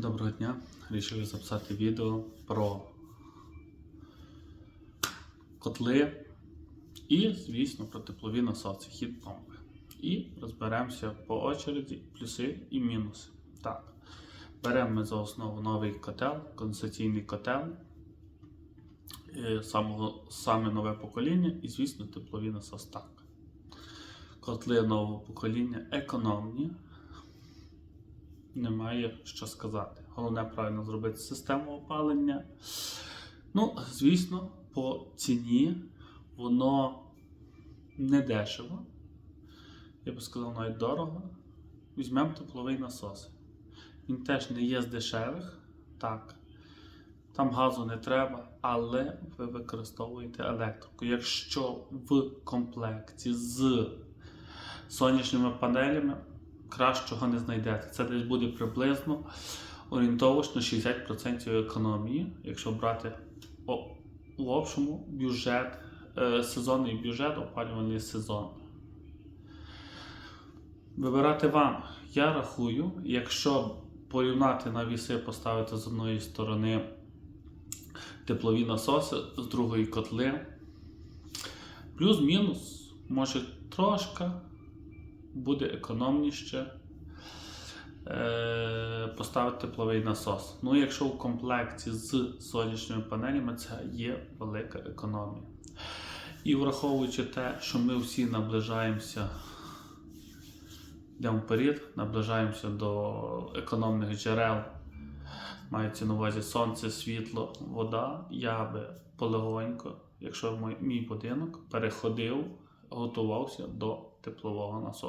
Доброго дня! Рішив записати відео про котли і, звісно, про теплові насоси, хід помпи. І розберемося по очереді плюси і мінуси. Так, беремо ми за основу новий котел, конденсаційний котел, е, самого, саме нове покоління і, звісно, теплові насос так. Котли нового покоління економні, немає що сказати. Головне правильно зробити систему опалення. Ну, звісно, по ціні воно не дешево. Я би сказав, навіть дорого. Візьмемо тепловий насос. Він теж не є з дешевих. Так. Там газу не треба, але ви використовуєте електрику. Якщо в комплекті з сонячними панелями кращого не знайдете. Це десь буде приблизно орієнтовочно 60% економії, якщо брати в общому бюджет, е, сезонний бюджет, опалювальний сезон. Вибирати вам. Я рахую, якщо порівняти на віси, поставити з одної сторони теплові насоси, з другої котли, плюс-мінус, може трошки буде економніше е, поставити тепловий насос. Ну, якщо в комплекті з сонячними панелями, це є велика економія. І враховуючи те, що ми всі наближаємося, йдемо вперед, наближаємося до економних джерел, мається на увазі сонце, світло, вода, я би полегонько, якщо мій- мій будинок переходив, готувався до теплового насосу.